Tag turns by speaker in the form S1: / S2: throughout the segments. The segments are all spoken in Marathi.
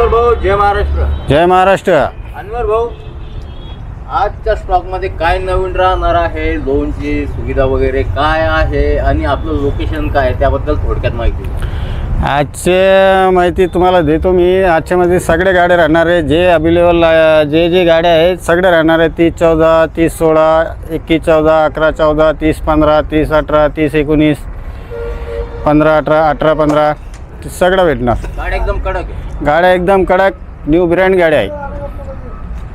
S1: अनवर भाऊ जय महाराष्ट्र.
S2: जय महाराष्ट्र.
S1: अनवर भाऊ आजच्या स्टॉकमध्ये काय नवीन राहणार आहे? लोनची सुविधा वगैरे काय आहे? आणि आपलं लोकेशन काय आहे? त्याबद्दल थोडक्यात माहिती.
S2: आजचे माहिती तुम्हाला देतो मी. आजच्यामध्ये सगळ्या गाड्या राहणार आहे जे अवेलेबल जे जे गाड्या आहेत सगळ्या राहणार आहे तीस चौदा तीस सोळा एकवीस चौदा अकरा चौदा तीस पंधरा तीस अठरा तीस एकोणीस पंधरा अठरा अठरा पंधरा. ते सगळं भेटणार.
S1: गाडी एकदम कडक आहे.
S2: गाड्या एकदम कडक न्यू ब्रँड गाड्या आहेत.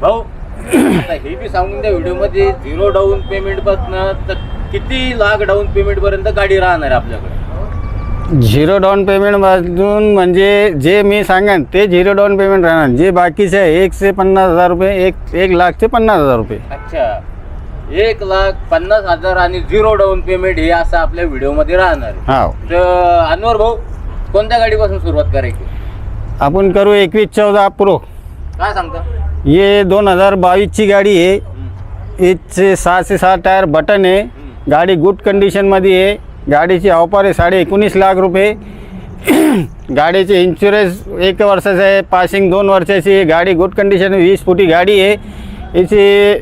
S1: भाऊ आता हे बी सांगून द्या व्हिडिओमध्ये झिरो डाऊन पेमेंटपासून तर किती लाख डाऊन पेमेंट पर्यंत गाडी राहणार आहे आपल्याकडे?
S2: झिरो डाऊन पेमेंटमधून म्हणजे जे मी सांगेन ते झिरो डाऊन पेमेंट राहणार. जे बाकीचे आहे एकशे पन्नास हजार रुपये एक एक लाख ते पन्नास हजार रुपये.
S1: अच्छा. एक लाख पन्नास हजार आणि झिरो डाऊन पेमेंट हे असं आपल्या व्हिडिओमध्ये राहणार आहे.
S2: हा
S1: तर अनवर भाऊ कोणत्या गाडीपासून सुरुवात करायची?
S2: आपण करू एकवीस चौदा प्रो.
S1: काय सांगता?
S2: ये दोन हजार बावीसची गाडी आहे. याचे सहाशे सहा टायर बटन आहे. गाडी गुड कंडिशनमध्ये आहे. गाडीची ऑफर आहे साडे एकोणीस लाख रुपये. गाडीचे इन्शुरन्स एक वर्षाचं आहे पासिंग दोन वर्षाची गाडी गुड कंडिशन वीस फुटी गाडी आहे. याची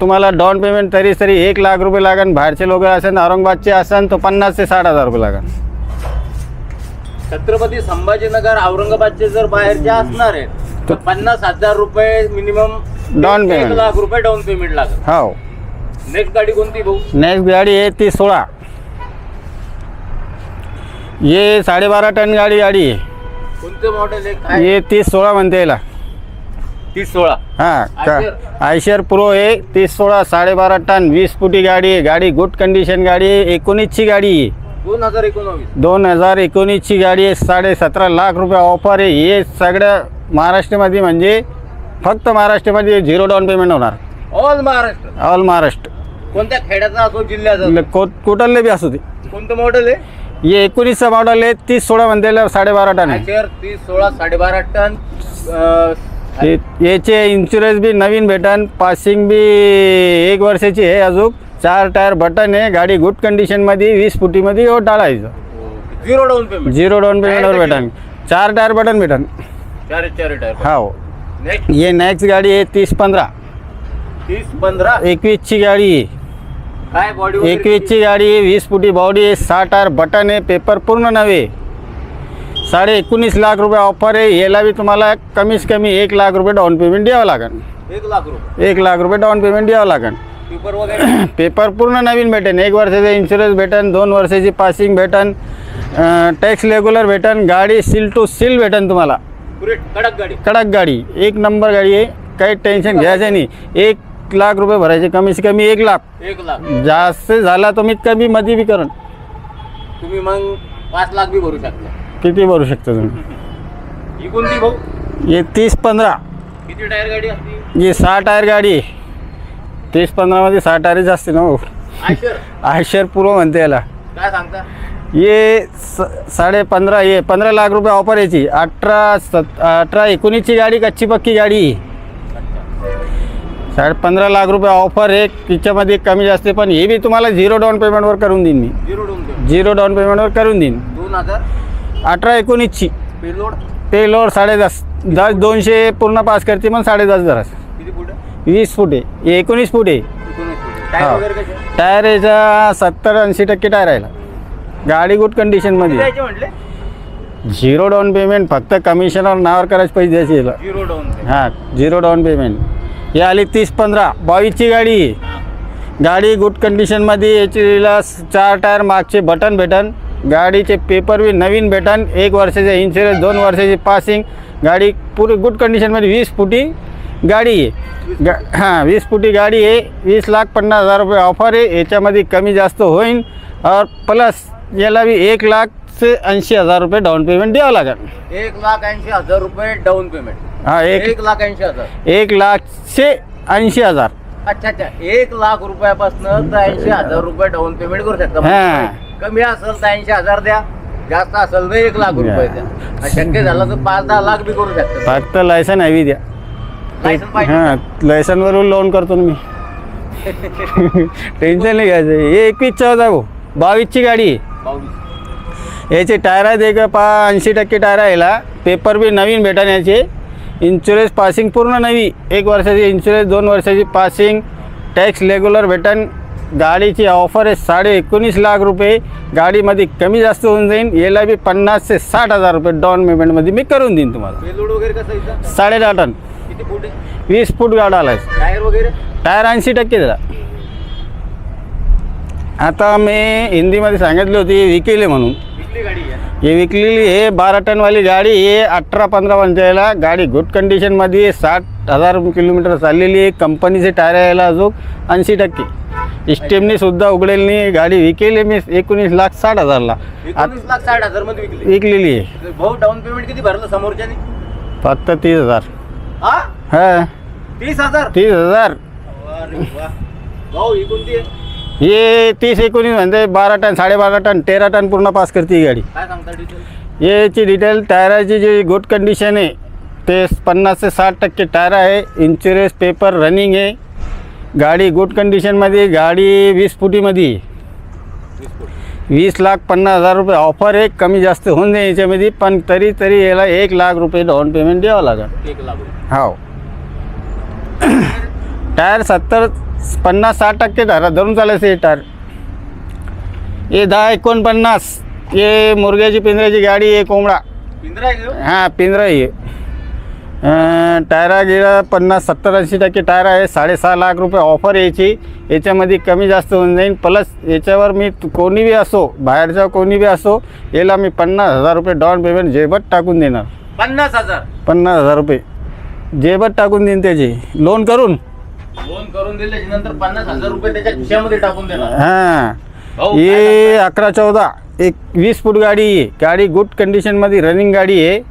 S2: तुम्हाला डाऊन पेमेंट तरी तरी एक लाख रुपये लागेल बाहेरचे लोक असेल औरंगाबादचे असेल तर पन्नास ते साठ हजार रुपये लागेल
S1: छत्रपती संभाजीनगर औरंगाबादचे जर बाहेरचे असणार आहेत तर पन्नास हजार रुपये मिनिमम
S2: Down
S1: एक. लाख रुपये डाऊन पेमेंट लागत
S2: हो
S1: नेक्स्ट गाडी कोणती भाऊ?
S2: नेक्स्ट गाडी आहे ती सोळा. ये साडेबारा टन गाडी गाडी आहे.
S1: कोणतं मॉडेल आहे? काय?
S2: ये तीस सोळा म्हणते याला.
S1: तीस सोळा.
S2: हां का?
S1: आयशर.
S2: आयशर प्रो आहे तीस सोळा साडेबारा टन वीस फुटी गाडी आहे. गाडी गुड कंडिशन गाडी आहे एकोणीसची गाडी आहे.
S1: दोन हजार एकोणावीस.
S2: दोन हजार एकोणीसची गाडी आहे साडे सतरा लाख रुपये ऑफर आहे. हे सगळं महाराष्ट्रामध्ये म्हणजे फक्त महाराष्ट्रामध्ये झिरो डाऊन पेमेंट होणार.
S1: ऑल महाराष्ट्र.
S2: ऑल महाराष्ट्र.
S1: कोणत्या खेड्याचा असो जिल्ह्याचा
S2: को कुठले बी असू दे.
S1: असो. कोणतं मॉडेल आहे?
S2: हे एकोणीसचं मॉडेल आहे तीस सोळा म्हणते याला साडेबारा टन आहे.
S1: तीस सोळा साडेबारा टन अं,
S2: हे- याचे इन्शुरन्स बी नवीन भेटन. पासिंग बी एक वर्षाची आहे अजून. चार टायर बटन आहे गाडी गुड कंडिशनमध्ये वीस फुटीमध्ये हो टाळायचं.
S1: Zero down payment
S2: zero down पेमेंटवर भेटन. चार टायर बटन भेटन.
S1: चार चार टायर
S2: हो
S1: नेक्स्ट
S2: ये नेक्स्ट गाडी आहे तीस पंधरा.
S1: तीस पंधरा?
S2: एकवीसची गाडी आहे.
S1: काय बॉडी
S2: एकवीसची गाडी आहे वीस फुटी बॉडी आहे सहा टायर बटन आहे पेपर पूर्ण नवे. साडे एकोणीस लाख रुपये ऑफर आहे याला बी तुम्हाला कमीत कमी एक लाख रुपये डाऊन पेमेंट द्यावं लागेल
S1: एक लाख रुपये.
S2: एक लाख रुपये डाऊन पेमेंट द्यावं लागेल
S1: पेपर वगैरे?
S2: पेपर पूर्ण नवीन भेटेन. एक वर्षाचा इन्शुरन्स भेटन दोन वर्षाची पासिंग भेटन टॅक्स रेग्युलर भेटन गाडी सील टू सील भेटन तुम्हाला.
S1: कडक गाडी.
S2: कडक गाडी. एक नंबर गाडी आहे. काही टेन्शन घ्यायचं नाही. एक लाख रुपये भरायचे कमीत कमी एक लाख.
S1: एक लाख.
S2: जास्त झाला तुम्ही कमी मध्ये बी करून.
S1: तुम्ही मग पाच लाख बी भरू शकता.
S2: किती भरू शकता तुम्ही?
S1: ही कोणती भाऊ?
S2: हे तीस पंधरा.
S1: किती टायर गाडी असती
S2: हे सहा टायर गाडी आहे. तीस पंधरामध्ये सहा टायरच असते ना हो.
S1: आयशर.
S2: आयशर पूर्व म्हणते याला.
S1: काय सांगता?
S2: ये साडे पंधरा ये पंधरा लाख रुपये ऑफर याची. अठरा सत अठरा एकोणीसची गाडी कच्ची पक्की गाडी. साडे पंधरा लाख रुपये ऑफर आहे तिच्यामध्ये कमी जास्त पण हे बी तुम्हाला झिरो डाऊन पेमेंटवर करून देईन मी.
S1: Zero down payment
S2: zero down पेमेंटवर करून देईन.
S1: दोन हजार.
S2: अठरा एकोणीसची.
S1: पेलोड.
S2: पे लोड साडे दस दस दोनशे पूर्ण पास करते पण साडे दस जरा वीस फूट आहे हे एकोणीस फूट. आहे हा. टायर याचा सत्तर ऐंशी टक्के टायर राहिला गाडी गुड कंडिशनमध्ये आहे.
S1: म्हटले?
S2: झिरो डाऊन पेमेंट फक्त कमिशनवर नावावर करायचे पैसे द्यायचे याला.
S1: झिरो डाऊन
S2: हां झिरो डाऊन पेमेंट ही आली तीस पंधरा बावीसची गाडी. आहे. गाडी गुड कंडिशनमध्ये याचीला चार टायर मागचे बटन भेटन. गाडीचे पेपर बी नवीन भेटन. एक वर्षाचे इन्शुरन्स दोन वर्षाची पासिंग गाडी पुरी गुड कंडिशनमध्ये वीस फुटी. गाडी आहे गा हां वीस फुटी गाडी आहे. वीस लाख पन्नास हजार रुपये ऑफर आहे. याच्यामध्ये कमी जास्त होईल और प्लस याला बी एक लाख ते ऐंशी हजार रुपये डाऊन पेमेंट द्यावं लागेल.
S1: एक लाख ऐंशी हजार रुपये डाऊन पेमेंट
S2: हां एक
S1: एक लाख ऐंशी हजार.
S2: एक लाखशे ऐंशी हजार.
S1: अच्छा अच्छा. एक लाख रुपयापासून तर ऐंशी हजार रुपये डाऊन पेमेंट करू शकता.
S2: हा.
S1: कमी असेल तर ऐंशी हजार द्या. जास्त असेल तर एक लाख रुपये द्या. आणि शक्य झालं तर पाच दहा लाख बी करू शकता.
S2: फक्त लायसन हवी द्या. हां लायसनवरून लोन करतो ना मी. टेन्शन नाही घ्यायचं. हे एकवीस चौदा भाऊ बावीसची गाडी. आहे याचे टायर आहेत एक पा ऐंशी टक्के टायर आहे याला. पेपर बी नवीन भेटन याचे. इन्शुरन्स पासिंग पूर्ण नवी. एक वर्षाची इन्शुरन्स दोन वर्षाची पासिंग टॅक्स रेग्युलर भेटन. गाडीची ऑफर आहे साडे एकोणीस लाख रुपये. गाडीमध्ये कमी जास्त होऊन जाईल याला बी पन्नास ते साठ हजार रुपये डाऊन पेमेंटमध्ये मी करून देईन तुम्हाला? साडे दहा टन.
S1: किती फूट आहे?
S2: वीस फूट गाडा आला
S1: टायर वगैरे?
S2: टायर ऐंशी टक्के दिला. आता मी हिंदीमध्ये सांगितली होती विकेले म्हणून.
S1: विकली गाडी आहे.
S2: हे विकलेली हे बारा टनवाली गाडी हे अठरा पंधरा पंचायला गाडी गुड कंडिशनमध्ये. साठ हजार किलोमीटर चाललेली आहे. कंपनीचे टायर यायला अजून ऐंशी टक्के. स्टेमनी सुद्धा उघडेल नाही. गाडी विकेली मी एकोणीस लाख साठ हजारला. आत
S1: एकोणीस लाख साठ हजारमध्ये विकली.
S2: विकलेली आहे.
S1: भाऊ डाऊन पेमेंट किती भरलं समोरच्याने?
S2: फक्त तीस हजार.
S1: हा?
S2: हा.
S1: तीस हजार?
S2: तीस हजार.
S1: अरे वा. भाऊ ही कोणती आहे?
S2: हे तीस एकोणीस म्हणजे बारा टन साडेबारा टन तेरा टन पूर्ण पास करते ही गाडी.
S1: काय सांगता डिटेल
S2: याची डिटेल टायराची जी गुड कंडिशन आहे ते पन्नास ते साठ टक्के टायर आहे इन्शुरन्स पेपर रनिंग आहे. गाडी गुड कंडिशनमध्ये गाडी वीस फुटीमध्ये आहे.
S1: वीस
S2: लाख पन्नास हजार रुपये ऑफर आहे कमी जास्त होऊन जाईल याच्यामध्ये पण तरी तरी याला एक लाख रुपये डाऊन पेमेंट द्यावं लागेल.
S1: एक लाख.
S2: हो टायर सत्तर पन्नास साठ टक्के धरा धरून चालायचं हे टायर. हे दहा एकोणपन्नास हे मुरग्याची पिंजऱ्याची गाडी आहे कोंबडा.
S1: पिंजरा?
S2: हां पिंजरा आहे. अं, टायरा गिरा पन्नास सत्तर ऐंशी टक्के टायर आहे साडेसहा लाख रुपये ऑफर यायची याच्यामध्ये कमी जास्त होऊन जाईल. प्लस याच्यावर मी कोणी बी असो बाहेरचा कोणी बी असो याला मी पन्नास हजार रुपये डाऊन पेमेंट जेबत टाकून देणार.
S1: पन्नास हजार?
S2: पन्नास हजार रुपये. जेबत टाकून देईन त्याचे. लोन करून?
S1: लोन करून दिले नंतर पन्नास हजार रुपये त्याच्या खिशामध्ये टाकून देणार.
S2: हां. हे अकरा चौदा. एक वीस फूट गाडी आहे. गाडी गुड कंडिशनमध्ये रनिंग गाडी आहे.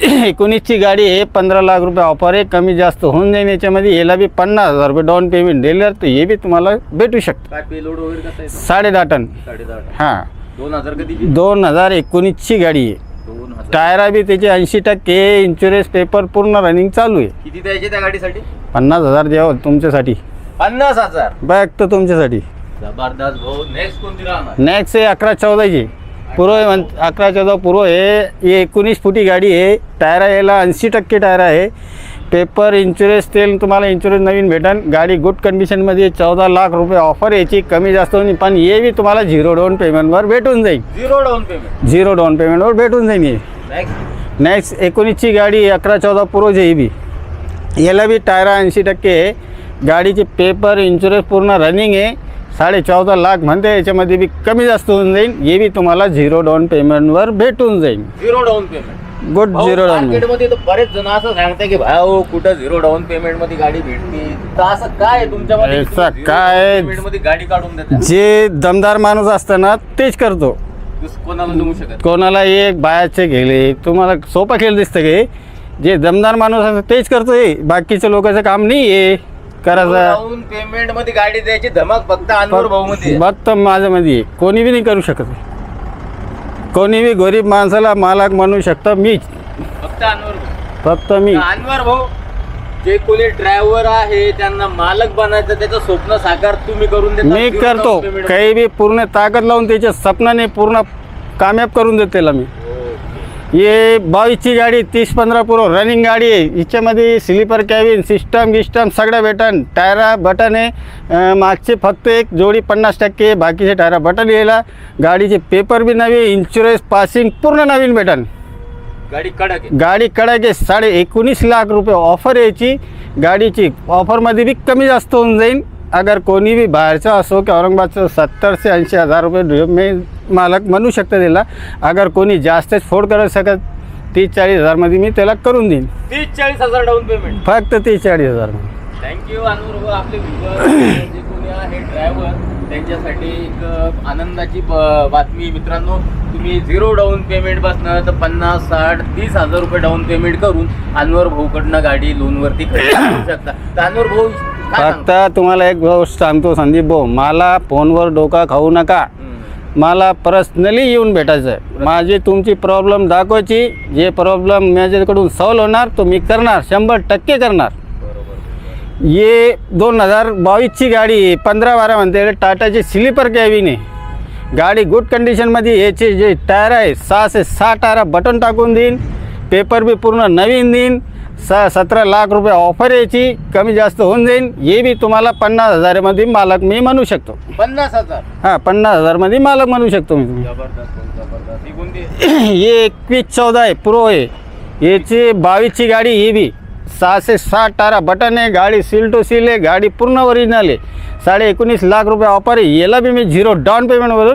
S2: एकोणीसची गाडी आहे पंधरा लाख रुपये ऑफर आहे कमी जास्त होऊन जाईल याच्यामध्ये याला बी पन्नास हजार रुपये डाऊन पेमेंट दिलं तर हे बी तुम्हाला भेटू शकतं.
S1: काय पेलोड वगैरे कसं आहे
S2: साडे दहा टन.
S1: साडे दहा
S2: हां.
S1: दोन हजार
S2: दोन हजार एकोणीसची गाडी आहे.
S1: दोन हजार.
S2: टायरा बी त्याचे ऐंशी टक्के इन्शुरन्स पेपर पूर्ण रनिंग चालू आहे.
S1: किती द्यायचे त्या गाडीसाठी?
S2: पन्नास हजार द्यावं तुमच्यासाठी.
S1: पन्नास हजार.
S2: बॅग तर तुमच्यासाठी.
S1: जबरदस्त भाऊ नेक्स्ट कोणती राहणार?
S2: नेक्स्ट आहे अकरा चौदाची. पूर्व म्हण अकरा चौदा पूर्व ही एकोणीस फुटी गाडी आहे. टायर यायला ऐंशी टक्के टायर आहे. पेपर इन्शुरन्स तेल तुम्हाला इन्शुरन्स नवीन भेटन. गाडी गुड कंडिशनमध्ये चौदा लाख रुपये ऑफर याची कमी जास्त होईल पण हे बी तुम्हाला झिरो डाऊन पेमेंटवर भेटून जाईल.
S1: Zero down payment
S2: zero down पेमेंटवर भेटून जाईल हे.
S1: नेक्स्ट
S2: एकोणीसची गाडी अकरा चौदा पूर्वची ही बी. याला बी टायर ऐंशी टक्के आहे. गाडीचे पेपर इन्शुरन्स पूर्ण रनिंग आहे. साडे चौदा लाख म्हणते याच्यामध्ये बी कमी जास्त होऊन जाईल. हे बी तुम्हाला झिरो डाऊन पेमेंटवर भेटून जाईल.
S1: Zero down payment
S2: good zero down
S1: मार्केटमध्ये तर बरेच जण असं सांगते की भाऊ कुठं झिरो डाऊन पेमेंटमध्ये गाडी भेटते? तर असं काय zero
S2: काय?
S1: मध्ये गाडी काढून
S2: जे दमदार माणूस असतं ना तेच करतो.
S1: दुस- कोणाला जमू शकत
S2: कोणाला एक बायाचे गेले तुम्हाला सोपा खेळ दिसतं की जे दमदार माणूस असतं तेच करतोय. बाकीच्या लोकांचं काम नाही आहे करायचं
S1: डाऊन पेमेंटमध्ये गाडी द्यायची धमक फक्त अनवर भाऊ मध्ये
S2: फक्त माझ्यामध्ये. आहे. कोणी बी नाही करू शकत. कोणी बी गरीब माणसाला मालक म्हणू शकतं मीच
S1: फक्त अनवर भाऊ.
S2: फक्त मी.
S1: अनवर भाऊ जे कोणी ड्रायव्हर आहे त्यांना मालक बनायचं त्याचं स्वप्न साकार तुम्ही करून देता
S2: मी करतो.
S1: payment
S2: काही बी पूर्ण ताकद लावून त्याच्या स्वप्नाने पूर्ण कामयाब करून देते त्याला मी. हे बावीसची गाडी तीस पंधरा पुरो रनिंग गाडी आहे. हिच्यामध्ये स्लीपर कॅबिन सिस्टम गिस्टम सगळं भेटन. टायरा बटन आहे. मागचे फक्त एक जोडी पन्नास टक्के बाकीचे टायरा बटन यायला. गाडीचे पेपर बी नवे इन्शुरन्स पासिंग पूर्ण नवीन भेटन.
S1: गाडी कडक आहे.
S2: गाडी कडाके साडे एकोणीस लाख रुपये ऑफर यायची. गाडीची ऑफरमध्ये बी कमी जास्त होऊन जाईल अगर कोणी बी बाहेरचा असो की औरंगाबादचं सत्तर ते ऐंशी हजार रुपये मी मालक म्हणू शकतं त्याला अगर कोणी जास्तच फोड करत शकत तीस चाळीस हजारमध्ये मी त्याला करून देईन.
S1: तीस चाळीस हजार डाऊन पेमेंट
S2: फक्त तीस चाळीस हजार
S1: थँक्यू अनवर भाऊ. आपले जे कोणी आहे ड्रायव्हर त्यांच्यासाठी एक आनंदाची बातमी. मित्रांनो तुम्ही झिरो डाऊन पेमेंट बसणं तर पन्नास साठ तीस हजार रुपये डाऊन पेमेंट करून अनवर भाऊकडनं गाडी लोनवरती खरेदी करू शकता. तर अनवर भाऊ
S2: फक्त? तुम्हाला एक गोष्ट सांगतो संदीप भाऊ मला फोनवर डोका खाऊ नका. मला पर्सनली येऊन भेटायचं आहे माझी तुमची प्रॉब्लेम दाखवायची. जे प्रॉब्लेम माझ्याकडून सॉल्व होणार तो मी करणार. शंभर टक्के करणार. ये दोन हजार बावीसची गाडी आहे पंधरा बारा म्हणते टाटाची स्लीपर कॅबिन आहे. गाडी गुड कंडिशनमध्ये याचे जे टायर आहे सहा ते सहा टायर बटन टाकून देईन. पेपर बी पूर्ण नवीन देईन. स सतरा लाख रुपये ऑफर याची कमी जास्त होऊन जाईल हे बी तुम्हाला पन्नास हजारामध्ये मालक मी म्हणू शकतो.
S1: पन्नास हजार?
S2: हां पन्नास हजारमध्ये मालक म्हणू शकतो मी. तुम्ही
S1: जबरदस्त जबरदस्त. ही कोणती
S2: हे एकवीस चौदा आहे प्रो आहे. याची बावीसची गाडी ही बी. सहाशे साठ टारा बटन आहे गाडी सील टू सील आहे गाडी पूर्ण ओरिजिनल आहे. साडे एकोणीस लाख रुपये ऑफर आहे. याला बी मी झिरो डाऊन पेमेंटवर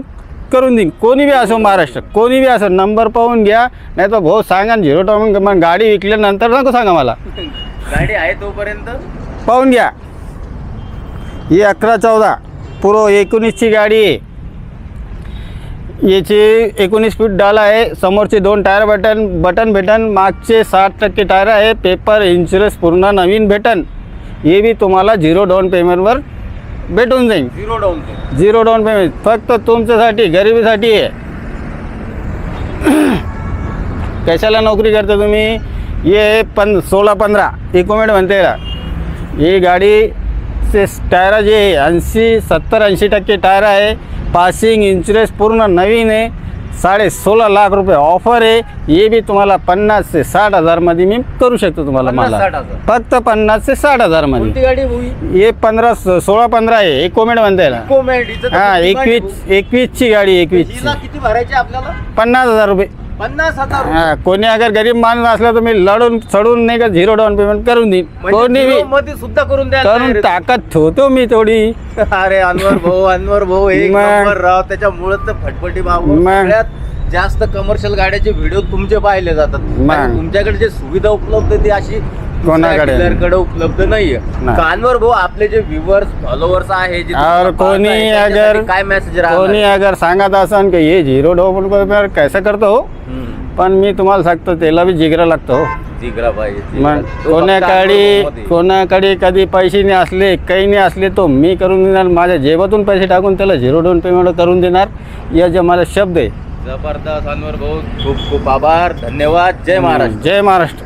S2: करून देईन. कोणी बी असो महाराष्ट्र कोणी बी असो नंबर पाहून घ्या नाही तर भाऊ सांगा ना झिरो डाऊन मग गाडी विकल्यानंतर नको सांगा मला.
S1: गाडी आहे तोपर्यंत?
S2: पाहून घ्या. ही अकरा चौदा पुरो एकोणीसची गाडी आहे. याची एकोणीस फीट डाल आहे समोरचे दोन टायर बटन बटन भेटन मागचे साठ टक्के टायर आहे पेपर इन्शुरन्स पूर्ण नवीन भेटन. हे बी तुम्हाला झिरो डाऊन पेमेंटवर भेटून जाईल.
S1: Zero down
S2: zero down payment फक्त तुमच्यासाठी गरिबीसाठी. आहे कशाला नोकरी करता तुम्ही? ये पन सोळा पंधरा. इकोमेट म्हणते ही गाडी से टायर जे आहे. ऐंशी सत्तर ऐंशी टक्के टायर आहे. पासिंग इन्शुरन्स पूर्ण नवीन आहे. साडे सोळा लाख रुपये ऑफर आहे. हे बी तुम्हाला पन्नास ते साठ हजारमध्ये मी करू शकतो तुम्हाला मला. फक्त पन्नास ते साठ हजारमध्ये
S1: गाडी होई?
S2: हे पंधरा सोळा पंधरा आहे. इकोमेट म्हणते याला
S1: कोमेट
S2: हा एकवीस एकवीसची गाडी
S1: किती भरायचे आपल्याला?
S2: पन्नास हजार रुपये.
S1: पन्नास हजार.
S2: हा कोणी अगर गरीब माणूस असला तर मी लढून चढून नाही का झिरो डाऊन पेमेंट करून देईन
S1: म्हणजे
S2: कोणी बी
S1: मध्ये सुद्धा करून द्यायला
S2: करून ताकद ठेवतो मी थोडी
S1: आहे. अरे अनवर भाऊ अनवर भाऊ एक
S2: मग.
S1: नंबर राव त्याच्यामुळे तर फटफटी भाऊ
S2: मग.
S1: सगळ्यात जास्त कमर्शियल गाड्याचे व्हिडिओ तुमचे पाहिले जातात
S2: मग.
S1: आणि तुमच्याकडे जे सुविधा उपलब्ध ती अशी
S2: कोणाकडे?
S1: कडे उपलब्ध नाहीये.
S2: नाही.
S1: कानवर भाऊ आपले जे व्ह्युअर्स फॉलोअर्स आहे जे तुम्हाला
S2: और
S1: पाहत
S2: कोणी
S1: आहे,
S2: अगर
S1: काय मेसेज
S2: कोणी अगर सांगत असन की हे झिरो डाऊन पेमेंट कैसा करतो हो? पण मी तुम्हाला सांगतो त्याला बी जिगरा लागतो हो.
S1: जिगरा पाहिजे
S2: मग
S1: जिगरा. तो फक्त
S2: कोणाकडे कधी पैसे नाही असले काही नाही असले तो मी करून देणार माझ्या जेबातून पैसे टाकून त्याला झिरो डाऊन पेमेंट करून देणार. या जे माझा शब्द आहे.
S1: जबरदस्त अनवर भाऊ खूप खूप आभार धन्यवाद. जय महाराष्ट्र.
S2: जय महाराष्ट्र.